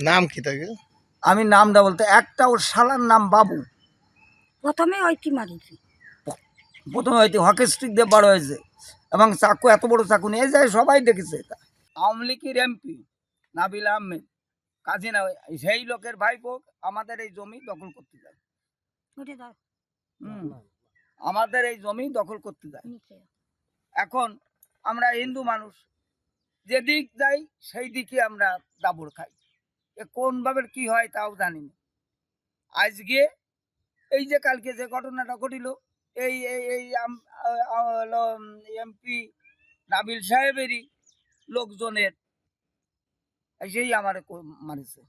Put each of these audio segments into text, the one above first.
নাম কি থাকে আমি নামটা বলতে একটা ওর শালার নাম বাবু। প্রথমে ওইটি মারিছি প্রথমে হয়তো হকি স্টিক দিয়ে বড় হয়েছে। এবং চাকু এত বড় চাকু নিয়ে যায় সবাই দেখেছে এটা। আওয়ামী লীগের এমপি নাবিল আহমেদ। কাজী না সেই লোকের ভাই ভাইপো আমাদের এই জমি দখল করতে যায়। ওটা দাও। হুম। আমাদের এই জমি দখল করতে যায়। এখন আমরা হিন্দু মানুষ যেদিক যাই সেই দিকে আমরা দাবড় খাই। কোনভাবে কি হয় তাও জানি না আজকে এই যে কালকে যে ঘটনাটা ঘটিল এই এই এমপি নাবিল সাহেবেরই লোকজনের সেই আমার মারিছে।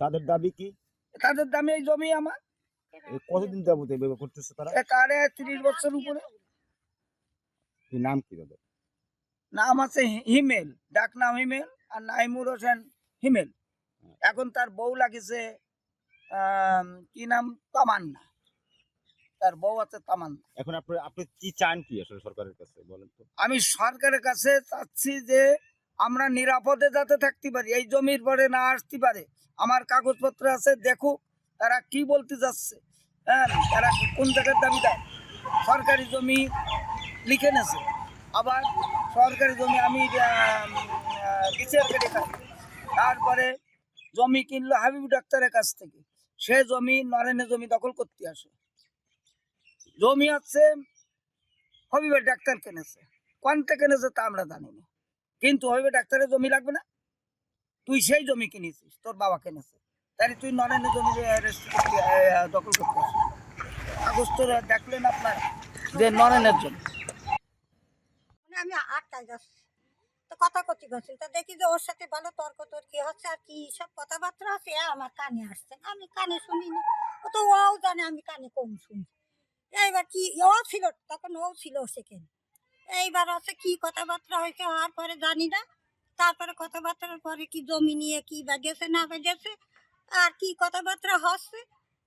তাদের দাবি কি? তাদের দামে এই জমি আমার। কতদিন যাবত এভাবে করতেছে তারা? একারে তিরিশ বছর উপরে। নাম কি তাদের? নাম আছে হিমেল ডাক নাম হিমেল আর নাইমুর হোসেন হিমেল। এখন তার বউ লাগিছে কি নাম? তামান্না। তার বউ আছে তামান্না। এখন আপনি আপনি কি চান কি আসলে সরকারের কাছে বলেন তো? আমি সরকারের কাছে চাচ্ছি যে আমরা নিরাপদে যাতে থাকতে পারি এই জমির পরে না আসতে পারে। আমার কাগজপত্র আছে দেখুক তারা কি বলতে যাচ্ছে। হ্যাঁ তারা কোন জায়গার দাবি দেয়? সরকারি জমি লিখে নেছে আবার সরকারি জমি আমি বিচার কেটে খাই তারপরে জমি কিনলো হাবিব ডাক্তারের কাছ থেকে। সে জমি নরেনের জমি দখল করতে আসে। জমি আছে হবিবের ডাক্তার কিনেছে। কোনটা কিনেছে তা আমরা জানি না। কিন্তু হবিবের ডাক্তারের জমি লাগবে না। তুই সেই জমি কিনেছিস, তোর বাবা কিনেছে। তাহলে তুই নরেনের জমি দখল করতে আসিস। কাগজ তোর দেখলেন আপনার যে নরেনের জমি। মানে আমি আটটায় যাচ্ছি তো কথা করতে গেছি তো দেখি যে ওর সাথে ভালো তর্ক তর্কি হচ্ছে আর কি, সব কথাবার্তা আছে আমার কানে আসছে আমি কানে শুনিনি। ও তো ওও জানে, আমি কানে কম শুনি। এইবার কি, ও ছিল, তখন ও ছিল সেখানে এইবার আছে কি কথাবার্তা হয়েছে হওয়ার পরে জানি না। তারপরে কথাবার্তার পরে কি জমি নিয়ে কি বাজেছে না বাজেছে আর কি কথাবার্তা হচ্ছে।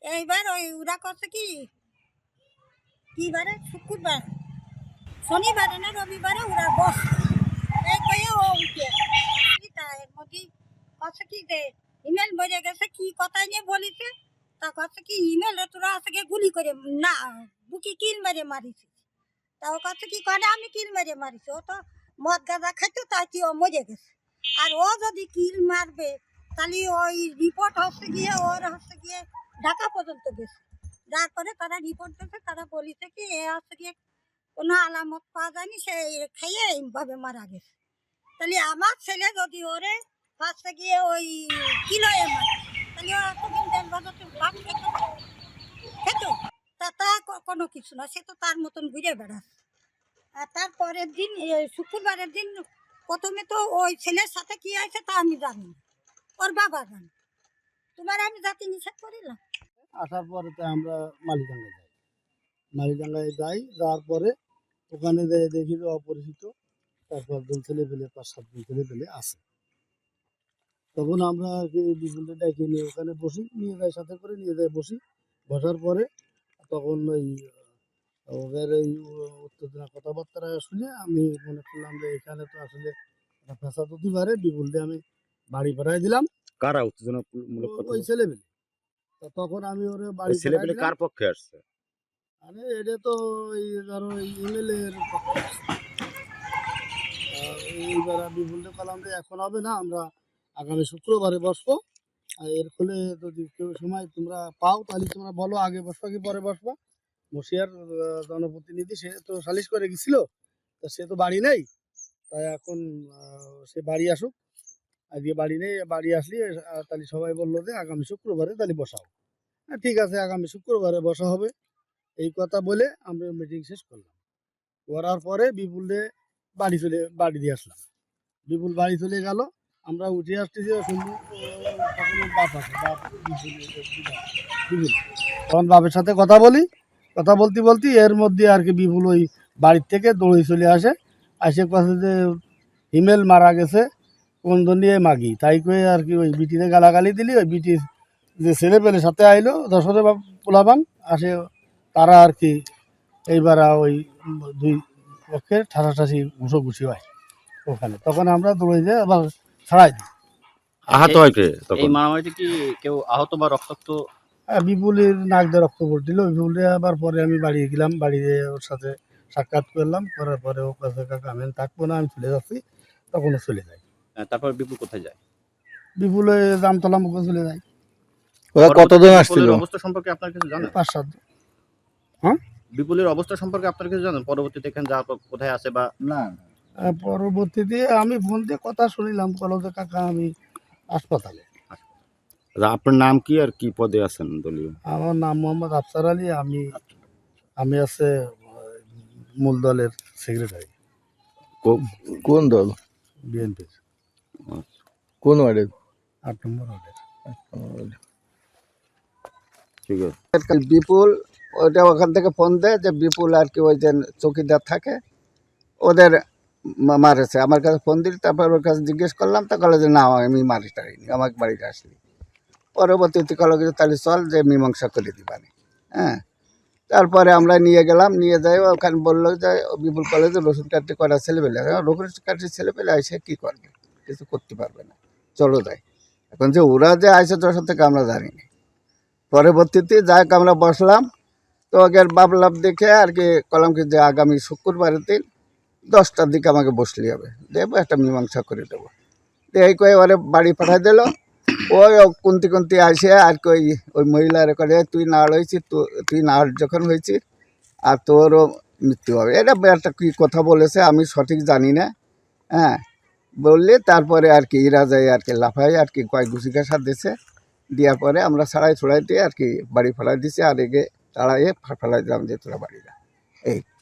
এইবার ওই ওরা করছে কি কি বারে? শুক্রবার। শনিবারে না রবিবারে ওরা বস। মধ্যে কছে কি যে ইমেল মরে গেছে, কি কথা নিয়ে বলিছে? তা কছে কি ইমেল তোরা আছে কি গুলি করে, না, বুকি কিল মেরে মারিছে তা ও কছে কি করে, আমি কিল মেরে মারিছি? ও তো মদ গাঁজা খাইতো, তাই কি ও মরে গেছে? আর ও যদি কিল মারবে, তাহলে ওই রিপোর্ট হচ্ছে গিয়ে, ওর হচ্ছে গিয়ে ঢাকা পর্যন্ত গেছে। যার পরে তারা রিপোর্ট দিয়েছে, তারা বলিছে কি, এ হচ্ছে গিয়ে কোনো আলামত পাওয়া যায়নি, সে খাইয়ে এইভাবে মারা গেছে। তাহলে আমার ছেলে যদি ওরে ফার্স্টে গিয়ে ওই কিলোয়ে মারে, তাহলে ও এতদিন দেড় বছর বাপ খেত। তা তা কোনো কিছু না, সে তো তার মতন ঘুরে বেড়াচ্ছে। আর তারপরের দিন শুক্রবারের দিন প্রথমে তো ওই ছেলের সাথে কি আছে তা আমি জানি। ওর বাবা জানে। তোমার আমি জাতি নিষেধ করিলাম? আসার পরে তো আমরা মালিকাঙ্গায় যাই। মালিকাঙ্গায় যাই, যাওয়ার পরে ওখানে দেখি অপরিচিত তারপর জন ছেলে পেলে পাঁচ সাতজন ছেলে পেলে আছে। তখন আমরা আর কি বিপুলটা ডেকে নিয়ে ওখানে বসি নিয়ে যাই সাথে করে নিয়ে যাই বসি। বসার পরে তখন ওই ওদের এই উত্তেজনা কথাবার্তা শুনে আমি মনে করলাম যে এখানে তো আসলে ফেসাদ হতে পারে বিপুলটা আমি বাড়ি পাঠাই দিলাম। কারা উত্তেজনামূলক ওই ছেলেপেলে তো তখন আমি ওরে বাড়ি ছেলে পাঠাই পেলে কার পক্ষে আসছে? আরে এটা তো এই ধরো ইমেলের এইবার আমি বলতে পারলাম যে এখন হবে না, আমরা আগামী শুক্রবারে বসবো। আর এর ফলে যদি কেউ সময় তোমরা পাও, তাহলে তোমরা বলো, আগে বসবা কি পরে বসবা? মশিয়ার জনপ্রতিনিধি, সে তো সালিশ করে গেছিল, তা সে তো বাড়ি নেই। তাই এখন সে বাড়ি আসুক। আজকে বাড়ি নেই, বাড়ি আসলে তাহলে সবাই বলল যে আগামী শুক্রবারে তাহলে বসাও। হ্যাঁ ঠিক আছে, আগামী শুক্রবারে বসা হবে। এই কথা বলে আমরা মিটিং শেষ করলাম। করার পরে বিপুলে বাড়ি চলে, বাড়ি দিয়ে আসলাম। বিপুল বাড়ি চলে গেল। আমরা উঠে আসতেছি বাপ বিপুল তখন বাপের সাথে কথা বলি, কথা বলতে বলতে এর মধ্যে আর কি বিপুল ওই বাড়ির থেকে দৌড়ে চলে আসে। আসে কাছে যে, হিমেল মারা গেছে, কোন নিয়ে মাগি? তাই করে আর কি ওই বিটিতে গালাগালি দিলি, ওই বিটির যে ছেলে পেলে সাথে আইলো দশরে পোলাবান আসে তারা আর কি এইবার ওই দুই পক্ষে ঠাসাঠাসি ঘুষোঘুষি হয় ওখানে। তখন আমরা দৌড়ে যাই আবার ছাড়াই দিই। আহত হয় কে এই মারামারিতে কি কেউ আহত বা রক্তাক্ত? হ্যাঁ, বিপুলের নাক দিয়ে রক্ত পড়ছিল। বিপুলে আবার পরে আমি বাড়ি গেলাম বাড়িতে ওর সাথে সাক্ষাৎ করলাম। করার পরে ও কাছে কাকা আমি থাকব না আমি চলে যাচ্ছি। তখন চলে যায়। আহ, তারপর বিপুল কোথায় যায়? বিপুলে জামতলা মুখে চলে যায়। ওরা কতজন আসছিল? অবস্থা সম্পর্কে আপনার কিছু জানেন? পাঁচ সাত বিপুলের অবস্থা সম্পর্কে আপনার কিছু জানেন? পরবর্তীতে এখানে যা কোথায় আছে বা না পরবর্তীতে আমি ফোন দিয়ে কথা শুনিলাম কলো যে কাকা আমি হাসপাতালে। আচ্ছা, আপনার নাম কি আর কি পদে আছেন দলীয়? আমার নাম মোহাম্মদ আফসার আলী আমি আমি আছে মূল দলের সেক্রেটারি কোন দল? বিএনপির কোন ওয়ার্ডের। আট নম্বর ওয়ার্ডের ঠিক আছে। বিপুল ওটা ওখান থেকে ফোন দেয় যে বিপুল আর কি ওই যে চৌকিদার থাকে, ওদের মারেছে। আমার কাছে ফোন দিল, তারপর ওর কাছে জিজ্ঞেস করলাম, তা বলে যে, না, আমি মারি টারিনি, আমাকে বাড়িতে আসলি পরবর্তীতে কল তাহলে চল যে মীমাংসা করে দিবানি হ্যাঁ। তারপরে আমরা নিয়ে গেলাম, নিয়ে যাই, ওখানে বলল যে, বিপুল কলেজে রসুন কাঠি করা ছেলেপেলে রসুন কাঠির ছেলেপেলে এসে কী করবে? কিছু করতে পারবে না। চলো যাই। এখন যে ওরা যে আইসে, তোর থেকে আমরা জানি পরবর্তীতে যাক আমরা বসলাম। তো আগের বাবলাভ দেখে আর কি কলাম কি যে আগামী শুক্রবারের দিন দশটার দিকে আমাকে বসলি হবে। দেবো, একটা মীমাংসা করে দেবো। দিয়ে কয়ে ওরে বাড়ি পাঠাই দিল। ওই কুন্তি কুন্তি আসে আর কি ওই মহিলার করে তুই নাড় হয়েছিস তুই নাড় যখন হয়েছিস, আর তোরও মৃত্যু হবে। এটা একটা কী কথা বলেছে আমি সঠিক জানি না। হ্যাঁ বললে তারপরে আর কি ইরা যায় আর কি লাফাই আর কি কয়েক ঘুষি ঘাসা দিছে। দেওয়ার পরে আমরা ছাড়াই ছড়াই দিয়ে আর কি বাড়ি ফেলাই দিছি আর এগে তাড়াইয়ে ফেলাই দিলাম যে তোরা বাড়ি যা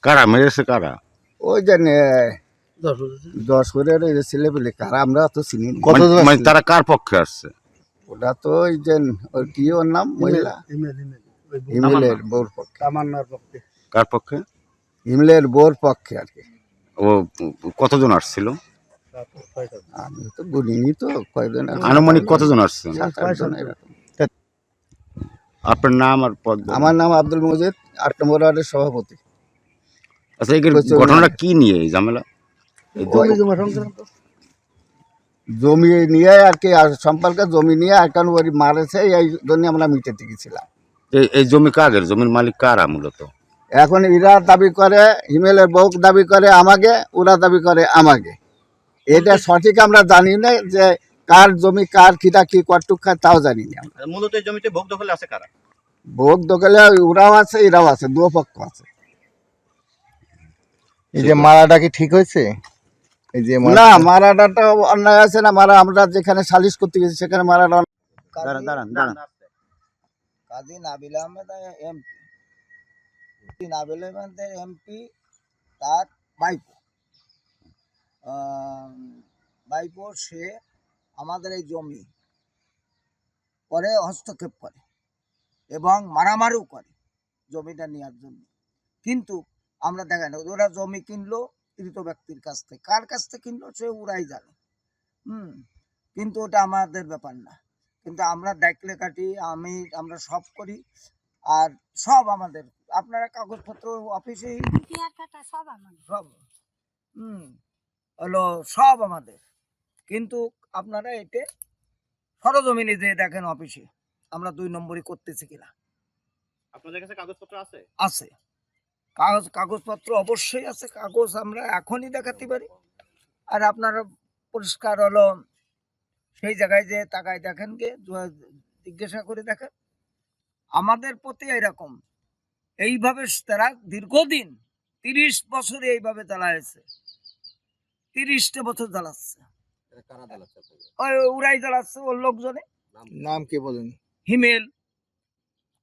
কারা? মেরেছে কারা? ওই যে দশ করে ছেলে পেলে কারা আমরা তো চিনি কতজন মানে- মানে আসছিল? তারা কার পক্ষে আসছে ওটা তো ওই যে ওর কি ওর নাম? মহিলা? ইমেল ইমেল। ওই বউ- হিমলের পক্ষে। তামান্নার পক্ষে। কার পক্ষে? হিমলের বোর পক্ষে আর কি। ও কতজন আসছিল। আমি তো বলিনি তো কয়জন আনুমানিক কতজন আসছে? সাত আটজন এরকম। আপনার নাম আর পদ আমার নাম আব্দুল মজিদ আট নম্বর ওয়ার্ডের সভাপতি। আচ্ছা এই ঘটনাটা কি নিয়ে এই ঝামেলা? জমি নিয়ে আর কি আর সম্পর্কে জমি নিয়ে এখন ওই মারেছে এই জন্য আমরা মিটাতে গেছিলাম এই- এই জমি কাগের জমির মালিক কারা মূলত? এখন এরা দাবি করে হিমেলের বউ দাবি করে আমাকে ওরা দাবি করে আমাকে। এটা সঠিক আমরা জানি না যে কার জমি কার কিটা কি কটুক খায় তাও জানি না। মূলত এই জমিতে ভোগ দখলে আছে কারা? ভোট দখলে ওরাও আছে এরাও আছে দু পক্ষ আছে। এই যে মারাটা কি ঠিক হয়েছে? এই যে না মারাটাটা অন্যায় আছে না মারা আমরা যেখানে সালিশ করতে গেছি সেখানে মারাটা। দাঁড়ান দাঁড়ান দাঁড়ান। কাজী নাবিল আহমেদ এমপি। নাবিল আহমেদের এমপি তার বাইপো আহ, বাইপো সে আমাদের এই জমি পরে হস্তক্ষেপ করে এবং মারামারিও করে জমিটা নেওয়ার জন্য। কিন্তু আমরা দেখাই না ওরা জমি কিনলো তৃত ব্যক্তির কাছ থেকে। কার কাছ থেকে কিনলো? সে ওরাই জানে। হুম কিন্তু ওটা আমাদের ব্যাপার না। কিন্তু আমরা দেখলে কাটি আমি আমরা সব করি আর সব আমাদের। আপনারা কাগজপত্র আমার সব হুম হলো সব আমাদের। কিন্তু আপনারা এতে সরজমিনে যে দেখেন অফিসে আমরা দুই নম্বরই করতেছি কিনা। আপনাদের কাছে কাগজপত্র আছে? আছে। কাগজ কাগজপত্র অবশ্যই আছে কাগজ আমরা এখনই দেখাতে পারি। আর আপনারা পরিষ্কার হলো সেই জায়গায় যে তাকায় দেখেন গে জিজ্ঞাসা করে দেখেন। আমাদের প্রতি এরকম এইভাবে তারা দীর্ঘদিন তিরিশ বছর এইভাবে চালাইছে তিরিশটা বছর চালাচ্ছে ওই উড়াই চালাচ্ছে ওর লোকজনে? নাম কি? বলেন? হিমেল।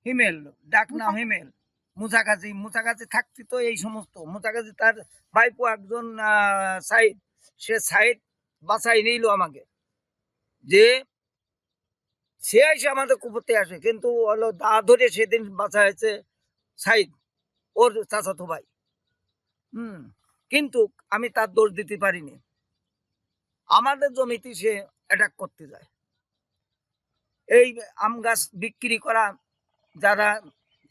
হিমেল ডাক নাম হিমেল। মুসাকাজি মুসাকাজি থাকতি তো এই সমস্ত। মুসাকাজি তার ভাইপো একজন সাইড সে সাইড বাসাই নিল আমাকে। যে সে এসে আমাদের কুপতে আসে কিন্তু হলো দা ধরে সেদিন বাঁচা হয়েছে সাইড ওর চাচাতো ভাই। হুম কিন্তু আমি তার দোষ দিতে পারিনি। আমাদের জমিতে সে অ্যাটাক করতে যায়। এই আম গাছ বিক্রি করা যারা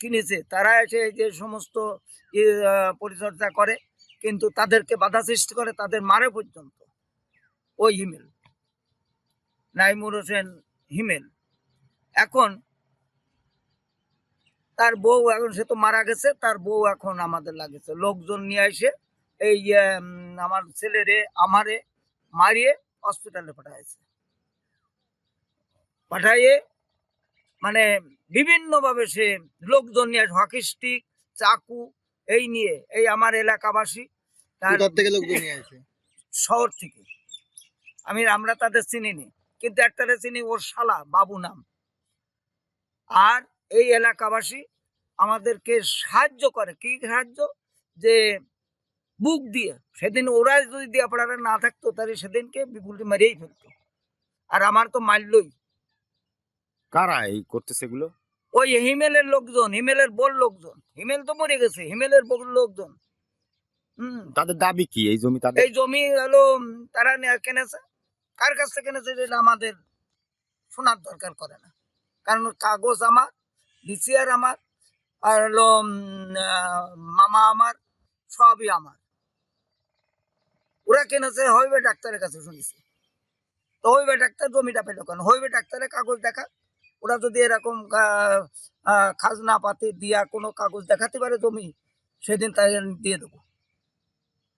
কিনেছে, তারা এসে যে সমস্ত পরিচর্যা করে, কিন্তু তাদেরকে বাধা সৃষ্টি করে তাদের মারে পর্যন্ত। ওই হিমেল। নাইমুর হোসেন হিমেল। এখন তার বউ এখন সে তো মারা গেছে, তার বউ এখন আমাদের লাগেছে। লোকজন নিয়ে এসে এই আমার ছেলেরে, আমারে মারিয়ে হসপিটালে পাঠাইছে। পাঠাইয়ে মানে বিভিন্নভাবে সে লোকজন নিয়ে হকি স্টিক চাকু এই নিয়ে এই আমার এলাকাবাসী তার থেকে লোকজন নিয়ে আসে? শহর থেকে। আমি আমরা তাদের চিনিনি কিন্তু একটারে চিনি ওর শালা বাবু নাম। আর এই এলাকাবাসী আমাদেরকে সাহায্য করে। কি সাহায্য? যে বুক দিয়ে সেদিন ওরা যদি দিয়া পড়ারে না থাকতো তাহলে সেদিনকে বিপুলটি মেরেই ফেলতো। আর আমার তো মারলই। কারা এই করতেছে এগুলো? ওই হিমেলের লোকজন হিমেলের বল লোকজন। হিমেল তো মরে গেছে হিমেলের বল লোকজন। হম। তাদের দাবি কি? এই জমি তাদের এই জমি হলো তারা নেয়া- কিনেছে? কার কাছ থেকে কিনেছে এটা আমাদের শোনার দরকার করে না। কারণ কাগজ আমার ডিসিআর আমার আর হলো মামা আমার সবই আমার। ওরা কিনেছে হইবে ডাক্তারের কাছে শুনেছি। তো হইবে ডাক্তার জমিটা পেল কেন? হইবে ডাক্তারের কাগজ দেখা? ওরা যদি এরকম খাজনা পাতি দিয়া কোনো কাগজ দেখাতে পারে জমি সেদিন তাই দিয়ে দেবো।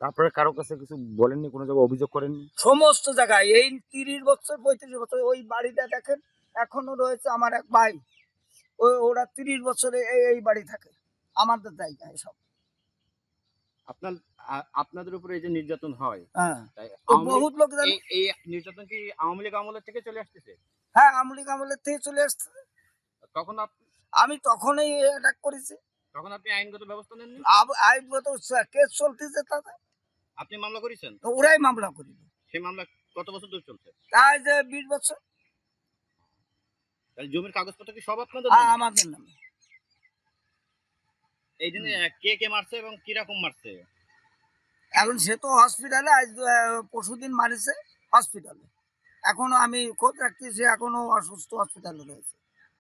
তারপরে কারও কাছে কিছু বলেননি কোনো জায়গায় অভিযোগ করেননি? সমস্ত জায়গায় এই তিরিশ বছর পঁয়ত্রিশ বছর ওই বাড়িটা দেখেন এখনও রয়েছে আমার এক ভাই। ওরা তিরিশ বছরে এই এই বাড়ি থাকে আমাদের জায়গায় সব। আপনার আপনাদের উপরে এই যে নির্যাতন হয় হ্যাঁ। আওয়ামী লীগ- বহুত লোক জানে। এই- নির্যাতন কি আওয়ামী লীগ আমলের থেকে চলে আসতেছে? হ্যাঁ আমলি কামলের থেকে চলে আসছে। তখন আমি তখনই অ্যাটাক করেছি। তখন আপনি আইনগত ব্যবস্থা নেননি? আইনগত কেস চলতেছে তাতে। আপনি মামলা করেছেন? তো ওরাই মামলা করিল। সেই মামলা কত বছর ধরে চলছে? তাই যে বিশ বছর। জমির কাগজপত্র কি সব আপনাদের হ্যাঁ, আমাদের নামে। এই দিনে কে কে মারছে এবং কীরকম মারছে? এখন সে তো হসপিটালে আজ পরশু দিন মারিছে হসপিটালে এখনও আমি খোঁজ রাখতেছি এখনও অসুস্থ হসপিটালে রয়েছে।